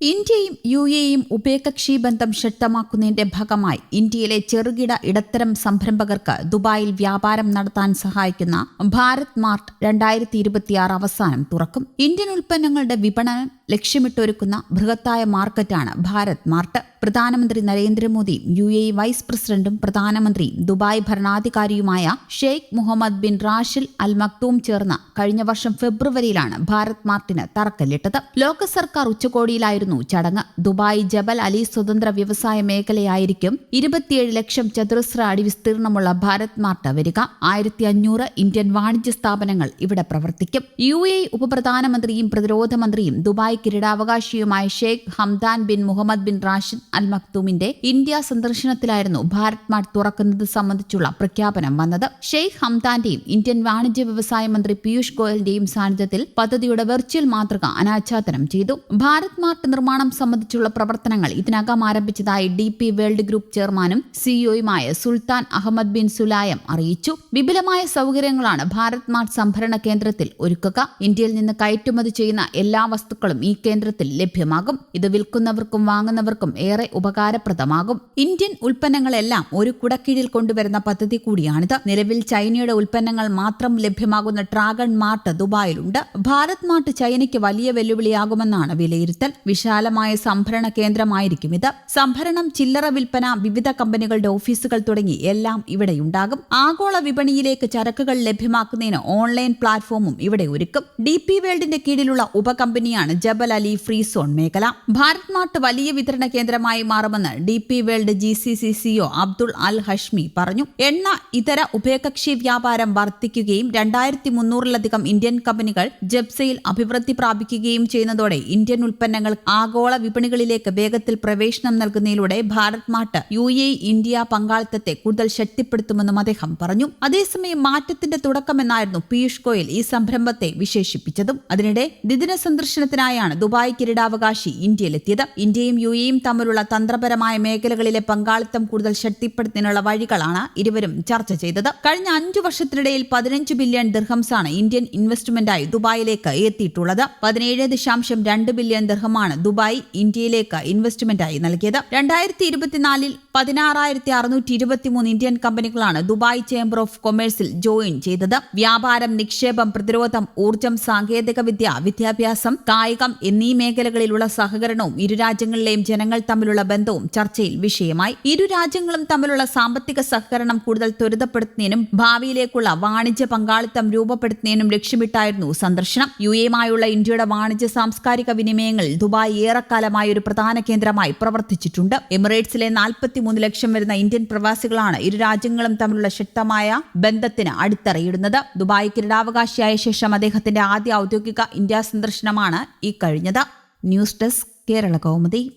ഇന്ത്യയും യു എയും ഉഭയകക്ഷി ബന്ധം ശക്തമാക്കുന്നതിന്റെ ഭാഗമായി ഇന്ത്യയിലെ ചെറുകിട ഇടത്തരം സംരംഭകർക്ക് ദുബായിൽ വ്യാപാരം നടത്താൻ സഹായിക്കുന്ന ഭാരത് മാർട്ട് രണ്ടായിരത്തി ഇരുപത്തിയാറ് അവസാനം തുറക്കും. ഇന്ത്യൻ ഉൽപ്പന്നങ്ങളുടെ വിപണനം ലക്ഷ്യമിട്ടൊരുക്കുന്ന ബൃഹത്തായ മാർക്കറ്റാണ് ഭാരത് മാർട്ട്. പ്രധാനമന്ത്രി നരേന്ദ്രമോദിയും യു എ വൈസ് പ്രസിഡന്റും പ്രധാനമന്ത്രിയും Dubai ഭരണാധികാരിയുമായ Sheikh Mohammed bin Rashid Al Maktoum ചേർന്ന കഴിഞ്ഞ വർഷം ഫെബ്രുവരിയിലാണ് ഭാരത് മാർട്ടിന് തറക്കല്ലിട്ടത്. ലോക സർക്കാർ ഉച്ചകോടിയിലായിരുന്നു ചടങ്ങ്. ദുബായ് ജബൽ അലി സ്വതന്ത്ര വ്യവസായ മേഖലയായിരിക്കും ഇരുപത്തിയേഴ് ലക്ഷം ചതുരശ്ര അടി വിസ്തീർണമുള്ള ഭാരത് മാർട്ട് വരിക. ആയിരത്തി അഞ്ഞൂറ് ഇന്ത്യൻ വാണിജ്യ സ്ഥാപനങ്ങൾ ഇവിടെ പ്രവർത്തിക്കും. യു എ ഉപപ്രധാനമന്ത്രിയും പ്രതിരോധ മന്ത്രിയും Dubai കിരീടാവകാശിയുമായ Sheikh Hamdan bin Mohammed bin Rashid Al മക്തൂമിന്റെ India സന്ദർശനത്തിലായിരുന്നു ഭാരത് മാർട്ട് തുറക്കുന്നത് സംബന്ധിച്ചുള്ള പ്രഖ്യാപനം വന്നത്. ഷെയ്ഖ് ഹംദാന്റെയും ഇന്ത്യൻ വാണിജ്യ വ്യവസായ മന്ത്രി പീയൂഷ് ഗോയലിന്റെയും സാന്നിധ്യത്തിൽ പദ്ധതിയുടെ വെർച്വൽ മാതൃക അനാച്ഛാദനം ചെയ്തു. ഭാരത് മാർട്ട് നിർമ്മാണം സംബന്ധിച്ചുള്ള പ്രവർത്തനങ്ങൾ ഇതിനകം ആരംഭിച്ചതായി ഡി പി വേൾഡ് ഗ്രൂപ്പ് ചെയർമാനും സിഇഒയുമായ സുൽത്താൻ അഹമ്മദ് ബിൻ സുലായം അറിയിച്ചു. വിപുലമായ സൗകര്യങ്ങളാണ് ഭാരത് മാർട്ട് സംഭരണ കേന്ദ്രത്തിൽ ഒരുക്കുക. ഇന്ത്യയിൽ നിന്ന് കയറ്റുമതി ചെയ്യുന്ന എല്ലാ വസ്തുക്കളും ഈ കേന്ദ്രത്തിൽ ലഭ്യമാകും. ഇത് വിൽക്കുന്നവർക്കും വാങ്ങുന്നവർക്കും ഏറെ ഉപകാരപ്രദമാകും. ഇന്ത്യൻ ഉൽപ്പന്നങ്ങളെല്ലാം ഒരു കുടക്കീഴിൽ കൊണ്ടുവരുന്ന പദ്ധതി കൂടിയാണിത്. നിലവിൽ ചൈനയുടെ ഉൽപ്പന്നങ്ങൾ മാത്രം ലഭ്യമാകുന്ന ഡ്രാഗൺ മാർട്ട് ദുബായിലുണ്ട്. ഭാരത് മാർട്ട് ചൈനയ്ക്ക് വലിയ വെല്ലുവിളിയാകുമെന്നാണ് വിലയിരുത്തൽ. വിശാലമായ സംഭരണ കേന്ദ്രമായിരിക്കും ഇത്. സംഭരണം ചില്ലറ വിൽപ്പന വിവിധ കമ്പനികളുടെ ഓഫീസുകൾ തുടങ്ങി എല്ലാം ഇവിടെയുണ്ടാകും. ആഗോള വിപണിയിലേക്ക് ചരക്കുകൾ ലഭ്യമാക്കുന്നതിന് ഓൺലൈൻ പ്ലാറ്റ്ഫോമും ഇവിടെ ഒരുക്കും. ഡി പി വേൾഡിന്റെ കീഴിലുള്ള ഉപകമ്പനിയാണ് ജബൽ അലി ഫ്രീ സോൺ മേഖല. ഭാരത് മാർട്ട് വലിയ വിതരണ കേന്ദ്രമായി മാറുമെന്ന് D P World G C C CEO Abdul Al Hashmi പറഞ്ഞു. എണ്ണ ഇതര ഉഭയകക്ഷി വ്യാപാരം വർദ്ധിക്കുകയും രണ്ടായിരത്തി മുന്നൂറിലധികം ഇന്ത്യൻ കമ്പനികൾ ജബ്സയിൽ അഭിവൃദ്ധി പ്രാപിക്കുകയും ചെയ്യുന്നതോടെ ഇന്ത്യൻ ഉൽപ്പന്നങ്ങൾ ആഗോള വിപണികളിലേക്ക് വേഗത്തിൽ പ്രവേശനം നൽകുന്നതിലൂടെ Bharat Mart U A India പങ്കാളിത്തത്തെ കൂടുതൽ ശക്തിപ്പെടുത്തുമെന്നും അദ്ദേഹം പറഞ്ഞു. അതേസമയം മാറ്റത്തിന്റെ തുടക്കമെന്നായിരുന്നു പീയൂഷ് ഗോയൽ ഈ സംരംഭത്തെ വിശേഷിപ്പിച്ചതും. അതിനിടെ ദ്വിദിന സന്ദർശനത്തിനായാണ് ദുബായ് കിരീടാവകാശി ഇന്ത്യയിലെത്തിയത്. ഇന്ത്യയും യു എയും തമ്മിലുള്ള തന്ത്രപരമായ മേഖലകളിലെ പങ്കാളിത്തം കൂടുതൽ ശക്തിപ്പെടുത്തുന്നതിനുള്ള വഴികളാണ് ഇരുവരും ചർച്ച ചെയ്തത്. കഴിഞ്ഞ അഞ്ചു വർഷത്തിനിടയിൽ പതിനഞ്ച് ബില്യൺ ദിർഹംസാണ് ഇന്ത്യൻ ഇൻവെസ്റ്റ്മെന്റായി ദുബായിലേക്ക് എത്തിയിട്ടുള്ളത്. പതിനേഴ് ദശാംശം രണ്ട് ബില്യൺ ദിർഹമാണ് ദുബായ് ഇന്ത്യയിലേക്ക് ഇൻവെസ്റ്റ്മെന്റായി നൽകിയത്. രണ്ടായിരത്തി ഇരുപത്തിനാലിൽ പതിനാറായിരത്തി അറുന്നൂറ്റി ഇരുപത്തിമൂന്ന് ഇന്ത്യൻ കമ്പനികളാണ് ദുബായ് ചേംബർ ഓഫ് കൊമേഴ്സിൽ ജോയിൻ ചെയ്തത്. വ്യാപാരം നിക്ഷേപം പ്രതിരോധം ഊർജം സാങ്കേതികവിദ്യ വിദ്യാഭ്യാസം കായികം എന്നീ മേഖലകളിലുള്ള സഹകരണവും ഇരു രാജ്യങ്ങളിലെയും ജനങ്ങൾ തമ്മിലുള്ള ബന്ധവും ചർച്ചയിൽ വിഷയമായി. ഇരു രാജ്യങ്ങളും തമ്മിലുള്ള സാമ്പത്തിക സഹകരണം കൂടുതൽ ത്വരിതപ്പെടുത്തുന്നതിനും ഭാവിയിലേക്കുള്ള വാണിജ്യ പങ്കാളിത്തം രൂപപ്പെടുത്തുന്നതിനും ലക്ഷ്യമിട്ടായിരുന്നു സന്ദർശനം. യു എയുമായുള്ള ഇന്ത്യയുടെ വാണിജ്യ സാംസ്കാരിക വിനിമയങ്ങൾ ദുബായ് ഏറെക്കാലമായി ഒരു പ്രധാന കേന്ദ്രമായി പ്രവർത്തിച്ചിട്ടുണ്ട്. എമിറേറ്റ്സിലെ നാൽപ്പത്തിമൂന്ന് ലക്ഷം വരുന്ന ഇന്ത്യൻ പ്രവാസികളാണ് ഇരു രാജ്യങ്ങളും തമ്മിലുള്ള ശക്തമായ ബന്ധത്തിന് അടിത്തറയിടുന്നത്. ദുബായ് കിരീടാവകാശിയായ ശേഷം അദ്ദേഹത്തിന്റെ ആദ്യ ഔദ്യോഗിക ഇന്ത്യ സന്ദർശനമാണ് ഈ കഴിഞ്ഞത്. News desk Kerala Kaumudi.